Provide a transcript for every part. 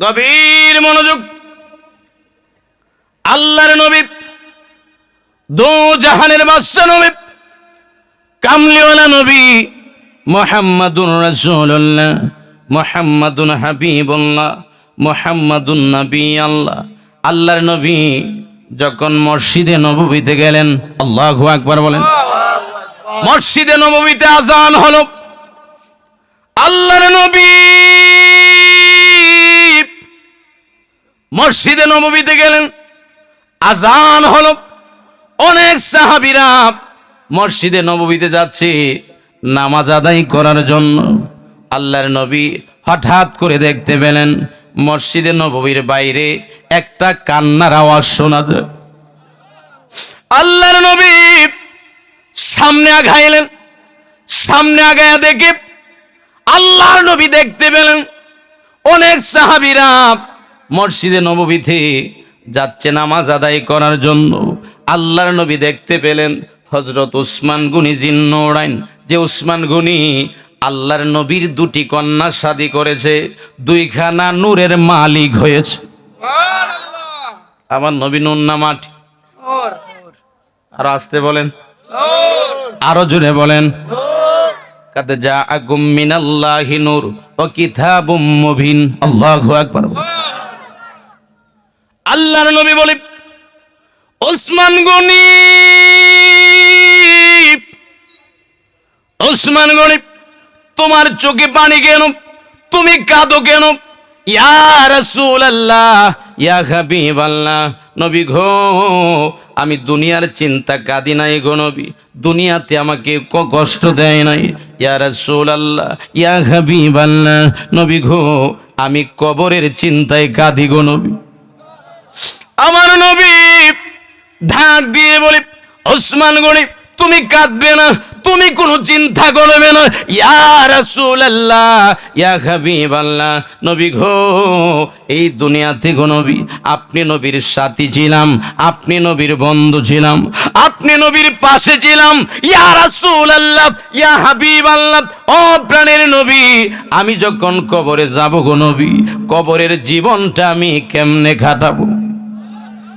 গভীর মনোযোগ। আল্লাহর নবী, দো জাহানের বাদশা নবী, কামলিওয়ালা নবী মোহাম্মদুর রাসূলুল্লাহ, মোহাম্মদুন হাবিবুল্লাহ, মোহাম্মদুন নবী আল্লাহ আল্লাহর নবী যখন মসজিদে নববীতে গেলেন, আল্লাহু আকবার বলেন, মসজিদে নববীতে আজান হলো। আল্লাহর নবী মসজিদে নববীতে গেলেন। আজান হল। অনেক সাহাবিরা মসজিদে নববীতে যাচ্ছে নামাজ আদায় করার জন্য। আল্লাহর নবী হঠাৎ করে দেখতে পেলেন মসজিদে নববীর বাইরে একটা কান্নার আওয়াজ শোনা যায়। আল্লাহর নবী সামনে আগাইলেন সামনে আগায়া দেখে আল্লাহর নবী দেখতে পেলেন। অনেক সাহাবিরা মসজিদে নববীতে যাচ্ছে নামাজ আদায় করার জন্য। আল্লাহর নবী দেখতে পেলেন হজরত উসমান গুনি জিন্ন ওড়াইন যে উসমান গুনি আল্লাহর নবীর দুটি কন্যা শাদি করেছে, দুইখানা নূরের মালিক হয়েছে। আমার নবী নুন না মাটি? আর আসতে বলেন। আরও জুড়ে বলেন। কাদ জাআকুম মিনাল্লাহি নূর ও কিতাবুম মুবিন। আল্লাহু আকবার। আল্লাহর নবী বলে, ওসমান গনি ওসমান গনি, তোমার চোখে পানি কেন? তুমি কাঁদো কেন? ইয়া রাসূলুল্লাহ, ইয়া হাবিবাল্লাহ, নবী ঘো আমি দুনিয়ার চিন্তা কাঁদি নাই গো নবী। দুনিয়াতে আমাকে কষ্ট দেয় নাই। ইয়া রাসূলুল্লাহ, ইয়া হাবিবাল্লাহ, নবী ঘো আমি কবরের চিন্তায় কাঁদি গো নবী। আমার নবী ঢাক দিয়ে বলি, ওসমান গনি, তুমি কাঁদবে না, তুমি কোনো চিন্তা করবে না। ইয়া রাসূলুল্লাহ, ইয়া হাবিবাল্লাহ, নবী গো, এই দুনিয়াতে গো নবী, আপনি নবীর সাথী ছিলাম, আপনি নবীর বন্ধু ছিলাম, আপনি নবীর পাশে ছিলাম। ইয়া রাসূলুল্লাহ, ইয়া হাবিবাল্লাহ, ও প্রাণের নবী, আমি যখন কবরে যাব গো নবী, কবরের জীবনটা আমি কেমনে কাটাবো?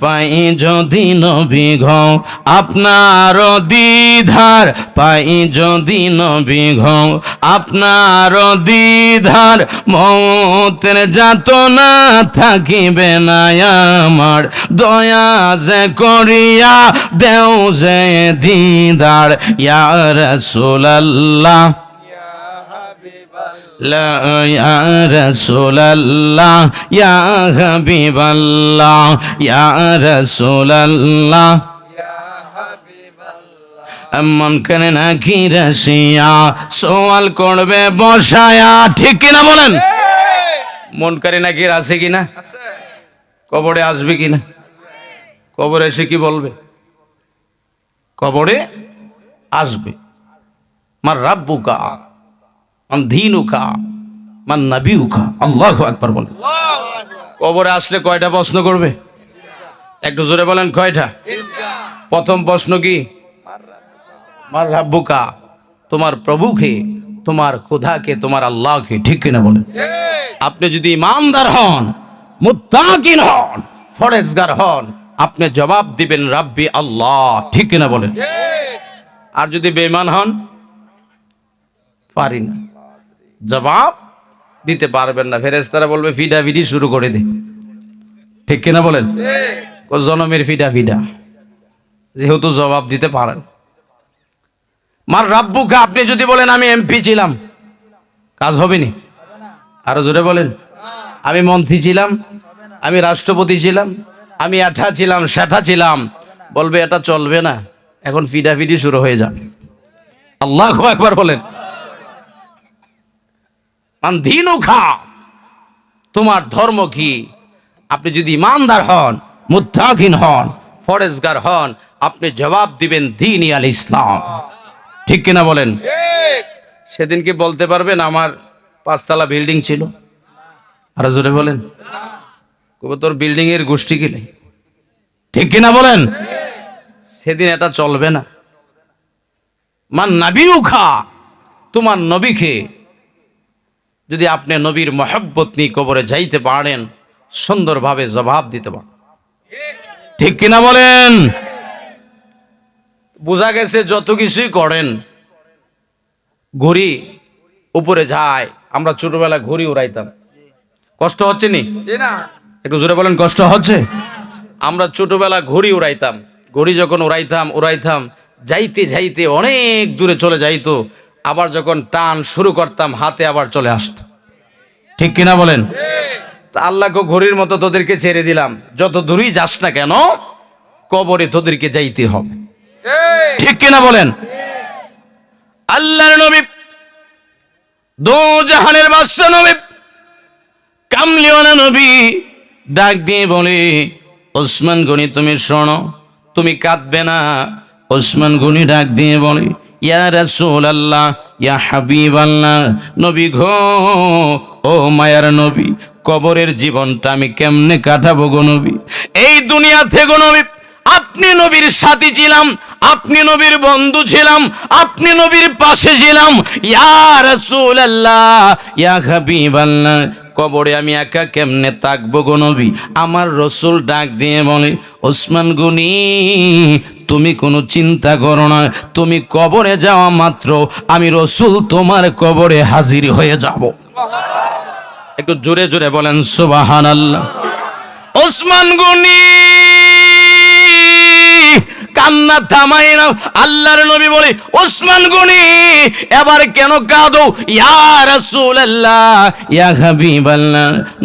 পাই যদি নবী ঘ আপনার দ্বিধার পাই যদি নবী ঘ আপনার দ্বিধার মতের যাতনা থাকিবে না আমার। দয়া যে করিয়া দেও যে দিদার, ইয়া রাসূলুল্লাহ। لا يا رسول الله يا حبيب الله يا رسول الله মন করে নাকি রাশিয়া সোয়াল করবে বসায়া ঠিক কিনা বলেন মন করে নাকি আছে কিনা কবরে আসবে কিনা কবরে এসে কি বলবে কবরে আসবে মার রাব্বুকা মান দিনুকা, মান নাবিউকা। আল্লাহু আকবার বলেন। কবরে আসলে কয়টা প্রশ্ন করবে? একটু জোরে বলেন, কয়টা? প্রথম প্রশ্ন কি? তোমার প্রভুকে, তোমার খোদাকে, তোমার আল্লাহকে, ঠিক কিনা বলেন? আপনি যদি ইমানদার হন, মুত্তাকিন হন, ফরেজগার হন, আপনি জবাব দিবেন, রাব্বি আল্লাহ, ঠিক কিনা বলেন? আর যদি বেঈমান হন, পারি না। জবাব দিতে পারবেন না। ফেরেস্তারা বলবে ফিডা ফিডি শুরু করে দে। ঠিক কিনা বলেন? জনমের ফিডা ফিডা যেহেতু জবাব দিতে পারেন। মার রাব্বুকে আপনি যদি বলেন আমি এমপি ছিলাম। কাজ হবে নি? আরও জোরে বলেন। আমি মন্ত্রী ছিলাম। আমি রাষ্ট্রপতি ছিলাম। আমি এঠা ছিলাম সেঠা ছিলাম। বলবে এটা চলবে না। এখন ফিডাফিডি শুরু হয়ে যাবে। আল্লাহ একবার বলেন। মান দিনু খা তোমার ধর্ম কি? আপনি যদি ইমানদার হন মুত্তাকিন হন, ফরেজগার হন, আপনি জবাব দিবেন দিন আল ইসলাম। ঠিক কিনা বলেন? সেদিন কি বলতে পারবেন আমার পাঁচতলা বিল্ডিং ছিল। আরও জোরে বলেন। তোর বিল্ডিং এর গোষ্ঠী কি নেই? ঠিক কিনা বলেন? সেদিন এটা চলবে না। মান নাবিউ খা তোমার নবীকে যদি আপনি নবীর মহব্বত নিয়ে কবরে যাইতে পারেন সুন্দরভাবে জবাব দিতে পারেন। ঠিক কিনা বলেন? বোঝা গেছে যত কিছুই করেন ঘড়ি উপরে যায় আমরা ছোটবেলা ঘড়ি উড়াইতাম। কষ্ট হচ্ছে নি? একটু জোরে বলেন কষ্ট হচ্ছে? আমরা ছোটবেলা ঘড়ি উড়াইতাম। ঘড়ি যখন উড়াইতাম উড়াইতাম যাইতে যাইতে অনেক দূরে চলে যাইতো। আবার যখন টান শুরু করতাম হাতে আবার চলে আসতো। ঠিক কিনা বলেন? তা আল্লাহকে ঘড়ির মতো তোদেরকে ছেড়ে দিলাম। যত দূরেই যাস না কেন কবরে তোদেরকে যাইতে হবে। ঠিক কিনা বলেন? আল্লাহর নবী দো জাহানের বাদশা নবী কামলিওয়ালা নবী ডাক দিয়ে বলে ওসমান গনি তুমি শোনো তুমি কাঁদবে না। ওসমান গনি ডাক দিয়ে বলে ইয়া রাসূল আল্লাহ ইয়া হাবিব আল্লাহ নবী ঘো ও মায়ার নবী, কবরের জীবনটা আমি কেমনে কাটাবো গো নবী? এই দুনিয়া থেকে নবী, আপনি নবীর সাথী ছিলাম, আপনি নবীর বন্ধু ছিলাম, আপনি নবীর পাশে ছিলাম। ইয়া রাসূলুল্লাহ, ইয়া হাবিবাল্লাহ, কবরে আমি একা কেমনে তাকবো গো নবী? আমার রসুল ডাক দিয়ে বলে, ওসমান গুনি তুমি কোনো চিন্তা করো না। তুমি কবরে যাওয়া মাত্র। আমি রসুল, তোমার কবরে হাজির হয়ে যাব। একটু জোরে জোরে বলেন সুবাহান আল্লাহ ওসমান গনি! কান্না থামাই না। আল্লাহর নবী বলে, ওসমান গনি, এবার কেন কাঁদো? ইয়া রাসূলুল্লাহ, ইয়া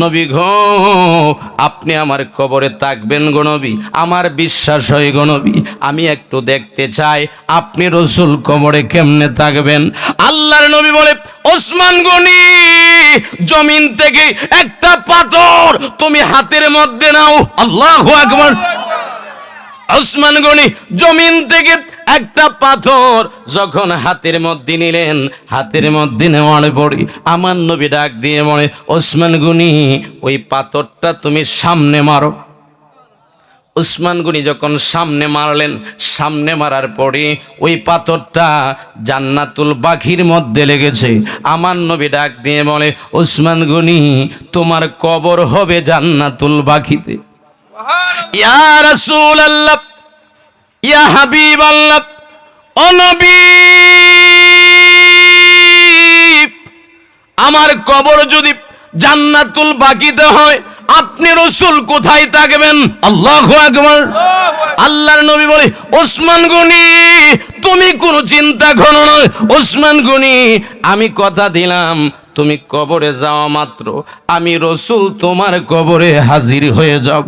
নবী গো, আপনি আমার কবরে থাকবেন গো আমার বিশ্বাস হয় গো আমি একটু দেখতে চাই, আপনি রসুল কবরে কেমনে থাকবেন? আল্লাহর নবী বলে, ওসমান গনি, জমিন থেকে একটা পাথর তুমি হাতের মধ্যে নাও। আল্লাহু আকবার। ওসমান গনি, জমিন থেকে একটা পাথর। যখন হাতের মধ্যে নিলেন, হাতের মধ্যে নেওয়ার পরে আমার নবী ডাক দিয়ে মনে ওসমান গনি, ওই পাথরটা তুমি সামনে মারো। উসমান গনি যখন সামনে মারলেন, সামনে মারার পরে ওই পাথরটা জান্নাতুল বাঘির মধ্যে লেগেছে। আমার নবী ডাক দিয়ে বলে উসমান গনি, তোমার কবর হবে জান্নাতুল বাঘিতে। ইয়া ইয়া ও নবী! আমার কবর যদি জান্নাতুল বাকিতে হয় আপনি রসুল কোথায় থাকবেন? আল্লাহু আকবার। আল্লাহর নবী বলে ওসমান গনি তুমি কোনো চিন্তা করো না। ওসমান গনি আমি কথা দিলাম তুমি কবরে যাওয়া মাত্র। আমি রসুল তোমার কবরে হাজির হয়ে যাব।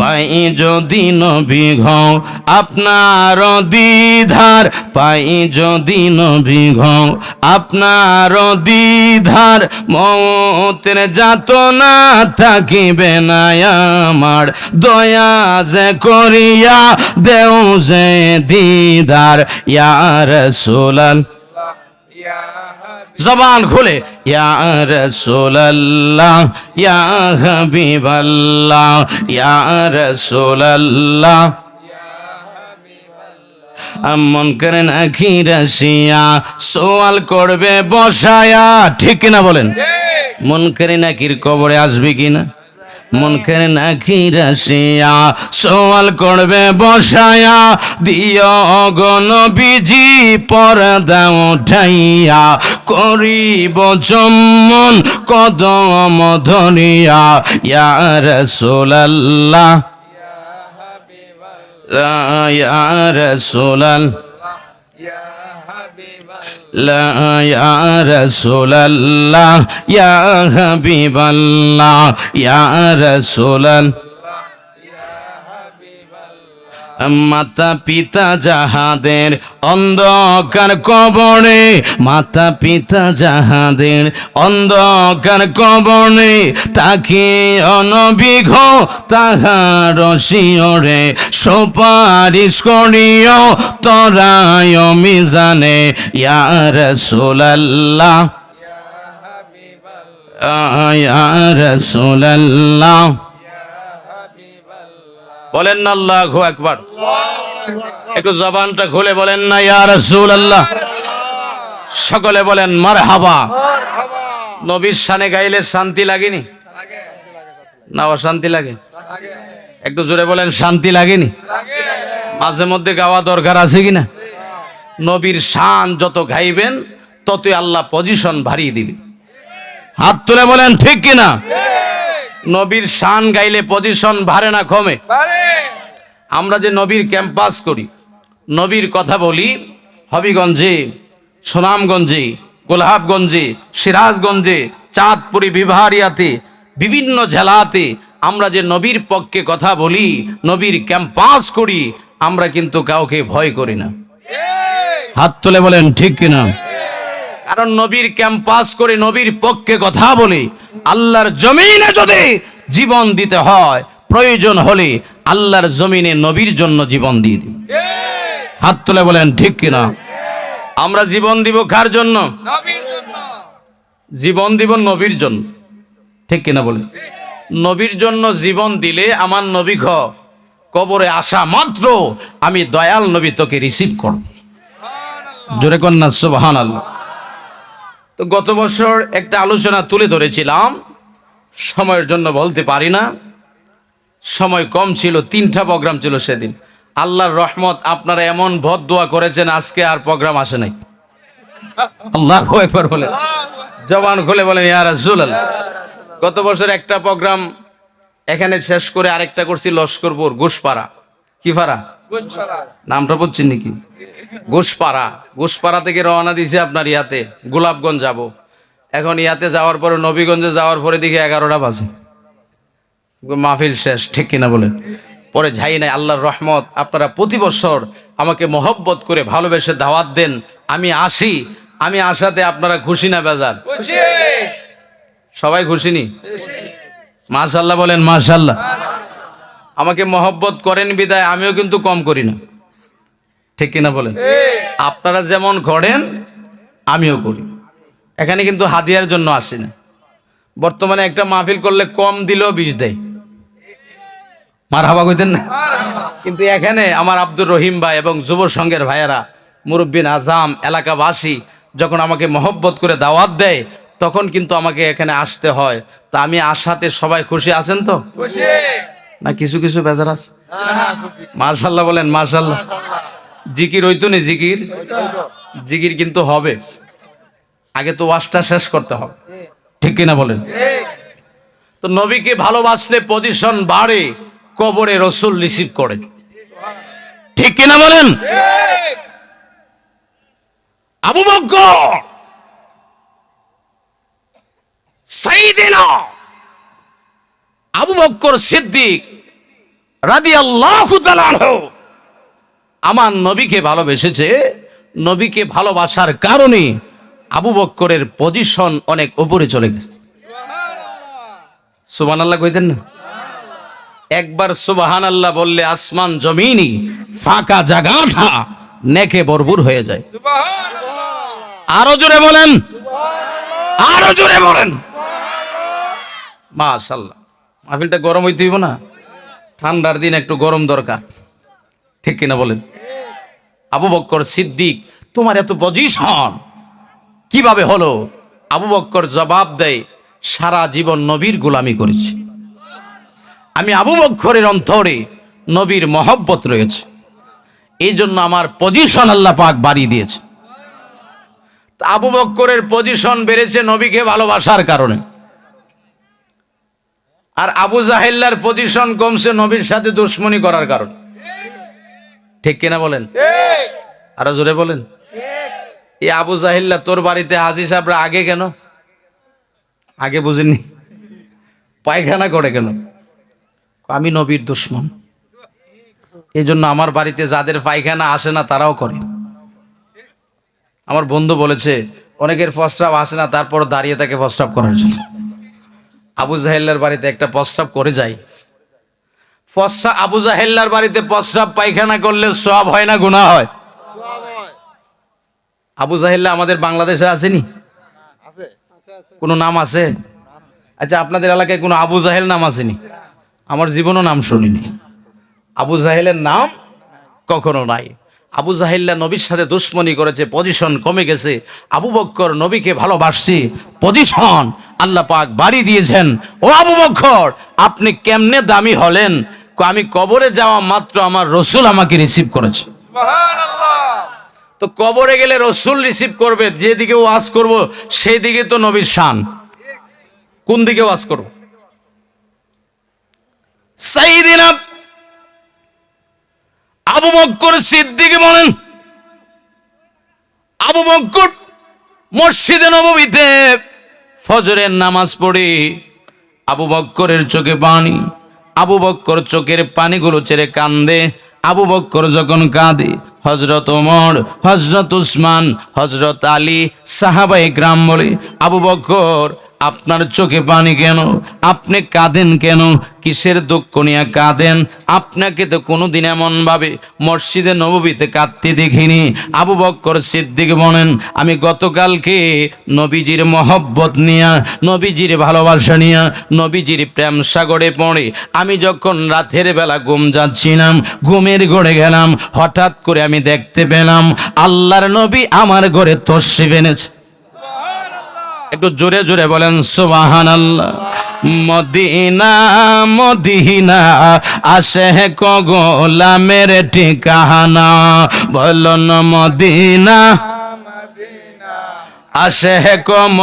পাই যদি নবী ঘও আপনার দ্বিধার পাই যদি নবী ঘও আপনার দ্বিধার মতের যাত না থাকিবে না আমার। দয়া যে করিয়া দেও যে দিদার ইয়ার সোলাল জবান খুলে ইয়া রাসূলুল্লাহ ইয়া হাবিবাল্লাহ ইয়া রাসূলুল্লাহ। মন করে না রাশিয়া সোয়াল করবে বসায়া। ঠিক কিনা বলেন? মন করে নাকির কবরে আসবে কিনা? মন করে নাকি রাশিয়া সোয়াল করবে বসায়া, দিও গণ বিজি পরদা উঠাইয়া। করিব চম্মন কদম ধরিয়া। ইয়ার রাসূলুল্লাহ ইয়ার রাসূলুল্লাহ। লা ইয়া হাবিবাল্লাহ ইয়া রাসূলাল্লাহ মাতা পিতা যাহাদের অন্ধকার কবরে, মাতা পিতা যাহাদের অন্ধকার কবরে, তাকে অনবিঘ তাহার শিওরে সুপারিশ করিও, তরায় মিজানে ইয়ার সোলাল্লাহ ইয়ার সোলাল্লাহ বলেন না আল্লাহ একবার একটু জবানটা খুলে বলেন না, ইয়া রাসূলুল্লাহ। সকলে বলেন মার হাবা নবীর শানে গাইলে শান্তি লাগেনি? না, অশান্তি লাগে। একটু জোরে বলেন, শান্তি লাগেনি? মাঝে মধ্যে গাওয়া দরকার আছে কিনা? নবীর শান যত গাইবেন, ততই আল্লাহ পজিশন ভারিয়ে দিবে। হাত তুলে বলেন, ঠিক কিনা? নবীর শান গাইলে পজিশন ভারে না কমে আমরা যে নবীর ক্যাম্পাস করি নবীর কথা বলি হবিগঞ্জে সুনামগঞ্জে গোলাপগঞ্জে সিরাজগঞ্জে চাঁদপুরি বিভারিয়াতে বিভিন্ন জেলাতে আমরা যে নবীর পক্ষে কথা বলি নবীর ক্যাম্পাস করি আমরা কিন্তু কাউকে ভয় করি না। হাত তুলে বলেন ঠিক কিনা? কারণ নবীর ক্যাম্পাস করে নবীর পক্ষে কথা বলে আল্লাহর জমিনে যদি জীবন দিতে হয় প্রয়োজন হলে আল্লাহর জমিনে নবীর জন্য জীবন দিয়ে দিই। হাত তুলে বলেন ঠিক কিনা আমরা জীবন দিব কার জন্য? জীবন দিব নবীর জন্য। ঠিক কিনা বলেন? নবীর জন্য জীবন দিলে আমার নবী ঘ কবরে আসা মাত্র আমি দয়াল নবী তোকে রিসিভ করব। জোরে কন্যা সুবহান আল্লাহ তো গত বছর একটা আলোচনা তুলে ধরেছিলাম। সময়ের জন্য বলতে পারি না। সময় কম ছিল তিনটা প্রোগ্রাম ছিল সেদিন। আল্লাহর রহমত আপনারা এমন ভদ দোয়া করেছেন আজকে আর প্রোগ্রাম আসে নাই। আল্লাহ একবার বলে জবান খুলে বলেন রাসূলুল্লাহ। গত বছর একটা প্রোগ্রাম এখানে শেষ করে আরেকটা করছি লস্করপুর ঘুষপাড়া। কি পাড়া? নামটা বলছেন নাকি? ঘুষপাড়া। ঘুষপাড়া থেকে রওনা দিয়েছে আপনার ইয়াতে। গোলাপগঞ্জ যাব। এখন ইয়াতে যাওয়ার পরে নবীগঞ্জে যাওয়ার পরে দিকে এগারোটা বাজে। মাহফিল শেষ ঠিক কিনা বলেন? পরে যাই নাই আল্লাহর রহমত। আপনারা প্রতি বছর আমাকে মহব্বত করে ভালোবেসে দাওয়াত দেন। আমি আসি আমি আসাতে আপনারা খুশি না বেজার? সবাই খুশি নি? মাশাল্লাহ বলেন মাশাল্লাহ। আমাকে মহব্বত করেন বিদায় আমিও কিন্তু কম করি না। ঠিক কিনা বলেন? আপনারা যেমন করেন আমিও করি এখানে কিন্তু হাদিয়ার জন্য আসি না। বর্তমানে একটা মাহফিল করলে কম দিলেও বিষ দেয়। মার হাবা কইতেন না? কিন্তু এখানে আমার আব্দুর রহিম ভাই এবং যুব সংঘের ভাইয়েরা মুরব্বিন আজাম এলাকাবাসী যখন আমাকে মহব্বত করে দাওয়াত দেয় তখন কিন্তু আমাকে এখানে আসতে হয়। তা আমি আসাতে সবাই খুশি আছেন তো? না কিছু কিছু বেজার আছে? মাশাল্লাহ বলেন মাশাল্লাহ। জিকির হইতো নি, জিকির? জিকির কিন্তু হবে। আগে তো ওয়াশটা শেষ করতে হবে। ঠিক কিনা বলেন? তো নবীকে ভালোবাসলে পজিশন বাড়ে, কবরে রসুল রিসিভ করে। ঠিক কিনা বলেন? আবু সাইদিনা আবু বক্কর সিদ্দিক রাদি আল্লাহ আমার নবীকে ভালোবেসেছে, নবীকে ভালোবাসার কারণে আবু বক্করের পজিশন অনেক উপরে চলে গেছে। সুবান আল্লাহ কইতেন না? একবার সুবাহান আল্লাহ বললে, আসমান জমিনই ফাঁকা জায়গাটা নেকে বরবুর হয়ে যায়। আরও জোরে বলেন। আরও জোরে বলেন। মাশাল্লাহ মাহফিলটা গরম হইতে হইব না। ঠান্ডার দিন একটু গরম দরকার। ঠিক কিনা বলেন? আবু বক্কর সিদ্দিক, তোমার এত পজিশন কীভাবে হলো? আবু বক্কর জবাব দেয়, সারা জীবন নবীর গোলামি করেছি। আমি আবু বক্করের অন্তরে নবীর মহব্বত রয়েছে। এই জন্য আমার পজিশন আল্লাহ পাক বাড়িয়ে দিয়েছে। আবু বক্করের পজিশন বেড়েছে নবীকে ভালোবাসার কারণে। আর আবু জাহেল্লার পজিশন কমছে নবীর সাথে দুশ্মনী করার কারণ। ঠিক কিনা বলেন? আরও জোরে বলেন। এই আবু জাহিল্লা তোর বাড়িতে হাজি সাহেবরা আগে কেন? আগে বুঝিনি পায়খানা করে কেন? আমি নবীর দুশ্মন। এই জন্য আমার বাড়িতে যাদের পায়খানা আসে না তারাও করে। আমার বন্ধু বলেছে অনেকের প্রস্রাব আসে না তারপর দাঁড়িয়ে তাকে প্রস্রাব করার জন্য। আবু জাহেল্লার বাড়িতে একটা প্রস্রাব করে যায় প্রস্রাব আবু জাহেল্লার বাড়িতে প্রস্রাব পায়খানা করলে সব হয় না গুণা হয়? আবু জাহেল্লা আমাদের বাংলাদেশে আসেনি? কোনো নাম আছে? আচ্ছা আপনাদের এলাকায় কোনো আবু জাহেল নাম আসেনি? আমার জীবনও নাম শুনিনি। আবু জাহেলের নাম কখনো নাই। আবু জাহিল্লা নবীর সাথে দুশ্মনী করেছে পজিশন কমে গেছে। আবু বক্কর নবীকে ভালোবাসছি পজিশন আল্লাহ পাক বাড়ি দিয়েছেন। ও আবু বক্কর আপনি কেমনে দামি হলেন? আমি কবরে যাওয়া মাত্র আমার রসুল আমাকে রিসিভ করেছে। তো কবরে গেলে রসুল রিসিভ করবে যেদিকে ওয়াজ করব সেই দিকে তো নবীর শান। কোন দিকে ওয়াজ করব? সাইদিনা আবু বক্কর সিদ্দিক বলেন আবু বক্কর মসজিদে নববীতে ফজরের নামাজ পড়ে আবু বক্করের চোখে পানি। আবু বক্কর চোখের পানিগুলো ছেড়ে কান্দে। আবু বক্কর যখন কাঁদে হজরত ওমর হজরত উসমান হজরত আলী সাহাবাই গ্রাম বলে, আবু বক্কর আপনার চোখে পানি কেন? আপনি কাঁদেন কেন? কিসের দুঃখ নিয়ে কাঁদেন? আপনাকে তো কোনোদিন এমন ভাবে মসজিদে নববীতে কাঁদতে দেখিনি। আবু বক্কর সিদ্দিক বলেন, আমি গতকালকে নবীজির মহব্বত নিয়া, নবীজির ভালোবাসা নিয়া, নবীজির প্রেম সাগরে পড়ে, আমি যখন রাতের বেলা ঘুম যাচ্ছিলাম, ঘুমের ঘরে গেলাম, হঠাৎ করে আমি দেখতে পেলাম, আল্লাহর নবী আমার ঘরে তশ্রিফ এনেছে। একটু জোরে জোরে বলেন সুবাহান মদিনা মদিনা, আসে কগোলামের ঠিকানা, বলন মদিনা, আসে কম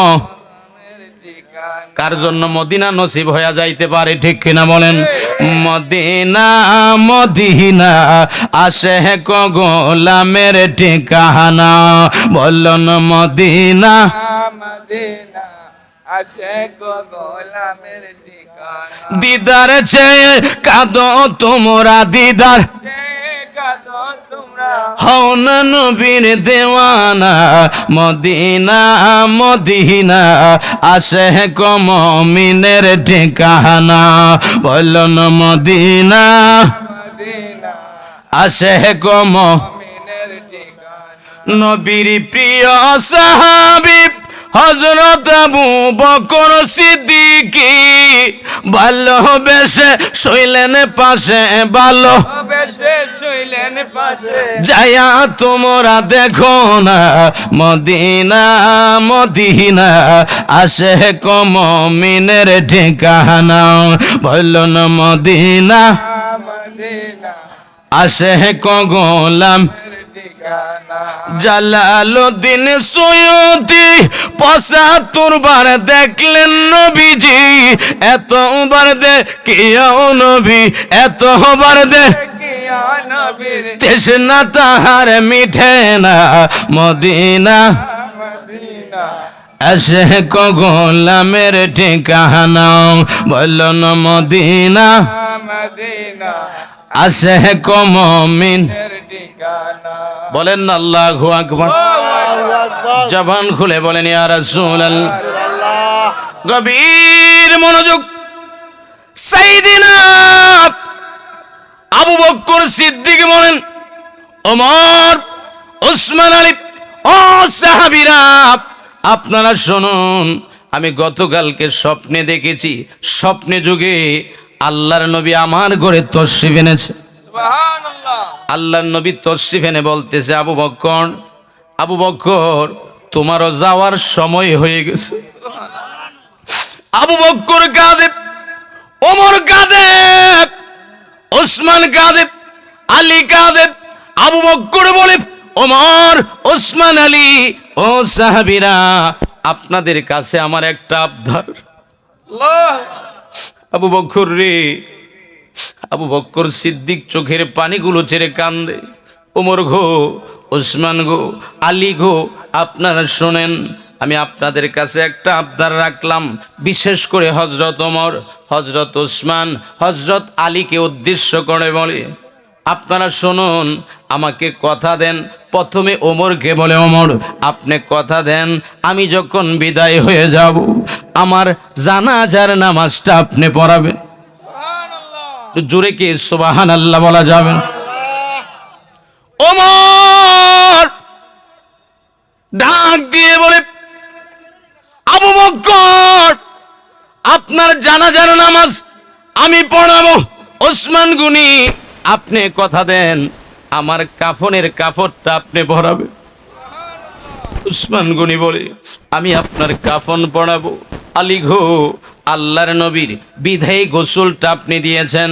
কার জন্য মদিনা নসিব হয়ে যাইতে পারে, ঠিক কিনা বলেন, মদিনা মদিনা, আসে কগোলামের ঠিকানা, বলন মদিনা মদিনা দিদার চেয়ে কাঁদো তোমরা দিদার। হও না নবীর দেওয়ানা মদিনা মদিনা আসে কম মিনের ঠিকানা। বলন মদিনা মদিনা। আসে কম নবীর প্রিয় সাহাবি হজরত আবু বকর সিদ্দিকি শৈলেন ভালো বেশে শুইলেন পাশে। যায়া তোমরা দেখো না, মদিনা মদিনা, আসে কম মিনের ঠিকানা। বলল না, মদিনা, আসে কগলাম। জালালুদ্দিন সৈয়দি পঁচাত্তর বার দেখলেন নবীজি এতবার দে কেউ নবী এতবার দে তৃষ্ণা তাহার মিঠে না মদিনা। আসে কগোলামের ঠিকানা বলল না মদিনা। মদিনা আসে কমিন ঠিকানা। বলেন না, আল্লাহু আকবার। জবান খুলে বলেন, ইয়া গভীর মনোযোগ। সাইদিনা আবু বক্কর সিদ্দিক বলেন, ওমর, ওসমান আলী, ও সাহাবীরা, আপনারা শুনুন, আমি গতকালকে স্বপ্নে দেখেছি, স্বপ্নে যুগে আল্লাহর নবী আমার ঘরে তশরিফ এনেছে। আল্লাহর নবী তশরিফ এনে বলতেছে আবু বক্কর আবু বক্কর তোমারও যাওয়ার সময় হয়ে গেছে। আবু বক্কর কাদেব ওমর কাদেব ওসমান কাদেব আলী কাদেব আবু বক্কর বলে ওমর ওসমান আলী ও সাহাবীরা আপনাদের কাছে আমার একটা আবদার। আল্লাহ। আবু বক্কর রে আবু বক্কর সিদ্দিক চোখের পানিগুলো ছেড়ে কান্দে। ওমর ঘো ওসমান গো, আলী গো, আপনারা শোনেন, আমি আপনাদের কাছে একটা আবদার রাখলাম, বিশেষ করে হজরত ওমর হজরত ওসমান হজরত আলীকে উদ্দেশ্য করে বলে। আপনারা শুনুন, আমাকে কথা দেন, প্রথমে ওমরকে বলে, ওমর, আপনি কথা দেন, আমি যখন বিদায় হয়ে যাব, আমার জানাজার নামাজটা আপনি পড়াবেন। জোরে কি সুবাহান আল্লাহ বলা যাবে ওমর ডাক দিয়ে বলে, আবু বক্কর, আপনার জানাজার নামাজ আমি পড়াবো। ওসমান গুনি, আপনি কথা দেন, আমার কাফনের কাফরটা আপনি পড়াবে। উসমান গনি বলে, আমি আপনার কাফন পড়াবো। আলী ঘো আল্লাহর নবীর বিদায়ী গোসলটা আপনি দিয়েছেন,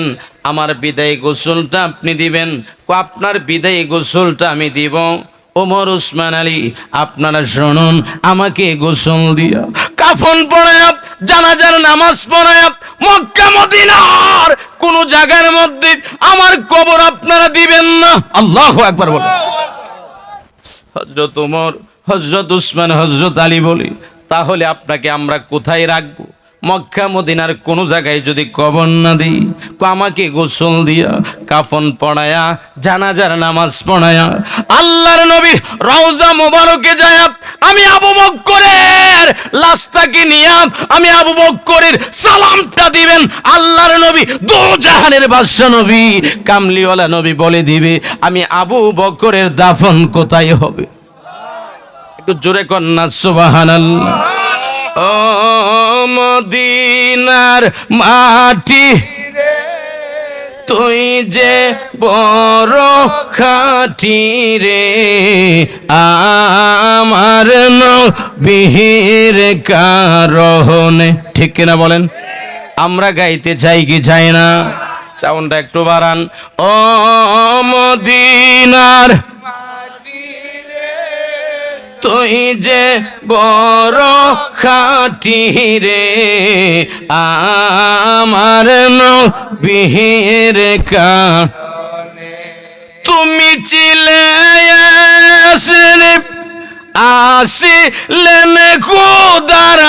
আমার বিদায়ী গোসলটা আপনি দিবেন আপনার বিদায়ী গোসলটা আমি দিব। ওমর উসমান আলী, আপনারা শুনুন, আমাকে গোসল দিয়া। কাফন পড়ায় জানাজার নামাজ পড়ায় মক্কা, মদিনার কোন জায়গার মধ্যে আমার কবর আপনারা দিবেন না। আল্লাহ একবার বলেন। হজরত ওমর হজরত উসমান হজরত আলী বলি, তাহলে আপনাকে আমরা কোথায় রাখব? মক্কা মদিনার কোন জায়গায় যদি কবর না দিই আমাকে গোসল দিয়া, কাফন পড়ায়া, জানাজার নামাজ পড়ায়া, আল্লাহর নবী রওজা মোবারকে যায় আমি আবু বক্করের লাশটাকে নিয়ে আমি আবু বক্করের সালামটা দিবেন। আল্লাহর নবী দু জাহানের বাদশা নবী, কামলিওয়ালা নবী বলে দিবে, আমি আবু বক্করের দাফন কোথায় হবে? একটু জোরে কন্যা সুবাহান ও মদিনার মাটি। তুই যে বড় খাটি রে, আমার বিহির কারণে। ঠিক কিনা বলেন? আমরা গাইতে চাই কি চাই না? সাউন্ডটা একটু বাড়ান। ও মদিনার তুই যে বড় খাটি রে, আমার বিহির কা তুমি চিলে আসলে আসিলেন খুদার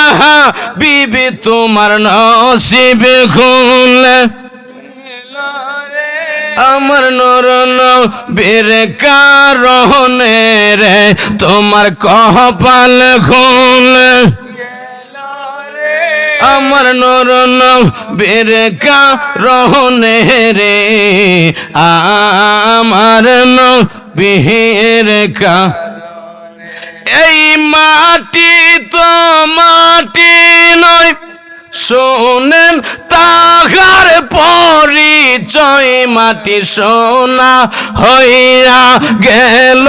বিবি তোমার নসিব খুলে আমার নরন বের কারণে রে, তোমার কপাল খুল। আমার নরন বের কারণে রে, আমার বের কা এই মাটি তো মাটি নয় শোনেন তাহার পরিচয় মাটি সোনা হইয়া গেল।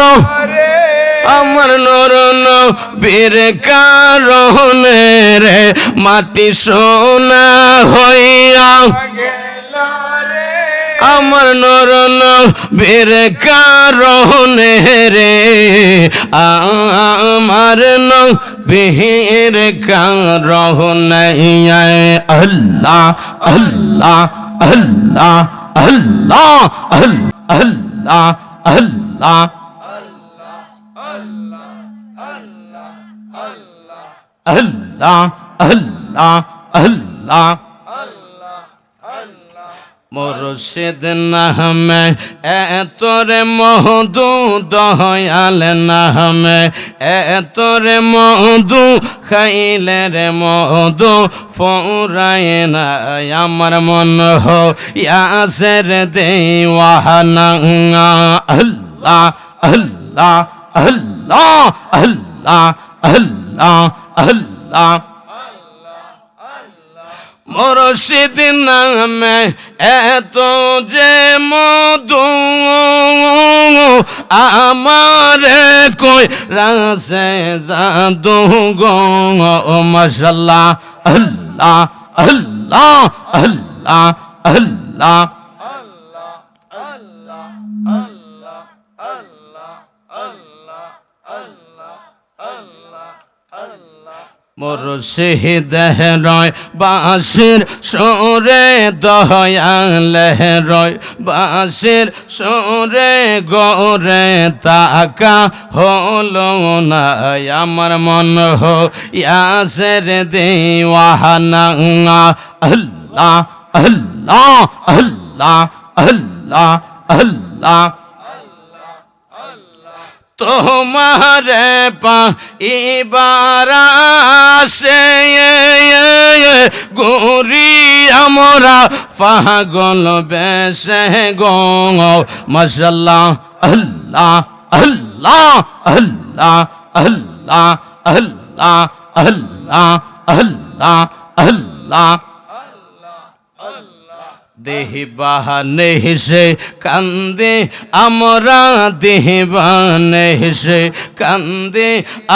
আমার নরন বীর কারণে রে মাটি সোনা হইয়া আমার নরন বীর কারণে রে আমার ন বীর কারণে আল্লাহ আল্লাহ আল্লাহ আল্লাহ আল্লাহ আল্লাহ আল্লাহ আল্লাহ আল্লাহ মুর্শিদ নামে এতরে মহদু দয়াল নামে এতরে মধু খাইলে রে মধু ফৌরায় না আমার মন হো ইয়াসের দেওয়ানা, আল্লাহ আল্লাহ আল্লাহ আল্লাহ আল্লাহ আল্লাহ। মুর্শিদ নামে এত যে মধু আমার কই রাসে জাদু গো, মশাল্লাহ, আল্লাহ আল্লাহ আল্লাহ আল্লাহ। মুর্শিদ রয় বাঁশির সুরে দয়াল রয় বাঁশির সুরে গোরে তাকা হলো আমার মন হো ইয়াসের দেওয়ানা, আল্লাহ আল্লাহ আল্লাহ আল্লাহ আল্লাহ। তোমারে পা ইবারা সে গুরি আমরা পাগল বেসে গো। মশাল্লাহ আল্লাহ আল্লাহ আল্লাহ আল্লাহ আল্লাহ আল্লাহ আল্লাহ আল্লাহ। দেহবানে হেসে কান্দে, আমরা দেহবানে হেসে কান্দে,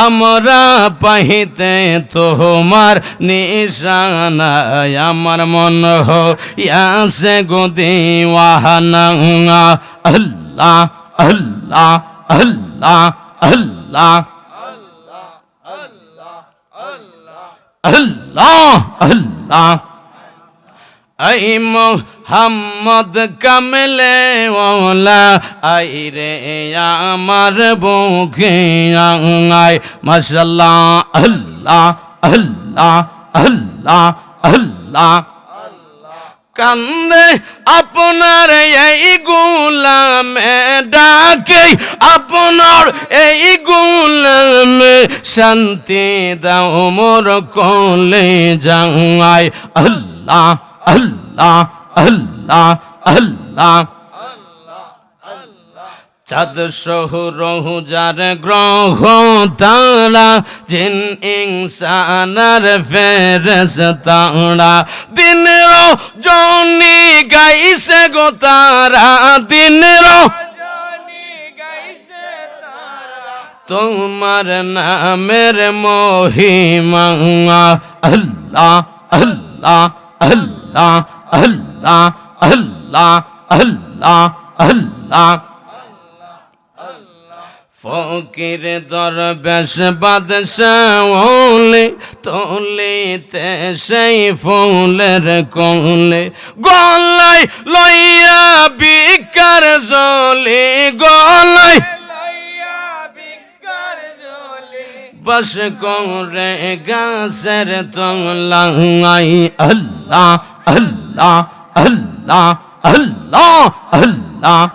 আমরা পাহিতে তোমার নিশানা আমার মন হো ইয়াসে গো দেওয়ানা। আল্লাহ আল্লাহ আল্লাহ আল্লাহ। আল্লাহ আল্লাহ। আই মোহাম্মদ কামলে ওলা, আই রে আমার বুকে আই মাশাল্লাহ আল্লাহ আল্লাহ আল্লাহ আল্লাহ। কান্দে আপনার এই গুলামে, ডাকে আপনার এই গুলামে। শান্তি দাও মোর কোলে যাই আল্লাহ আল্লাহ আল্লাহ আল্লাহ। চাঁদ শহর যার গ্রহ তারা, জিন ইনসানার ফেরস তারা। দিনের জনি গাইছে গো তারা দিনের তোমার নামের মহিমা। আল্লাহ আল্লাহ আল্লাহ আল্লাহ। আল্লাহ আল্লাহ আল্লাহ ফকির দরবেশ বাদশাহলে তোলিতে সেই ফুলের কোলে গলায় লইয়া বিকার জলে জলে বস করে গাছের তলাই আল্লাহ আল্লাহ 嗯啦，嗯啦，嗯啦。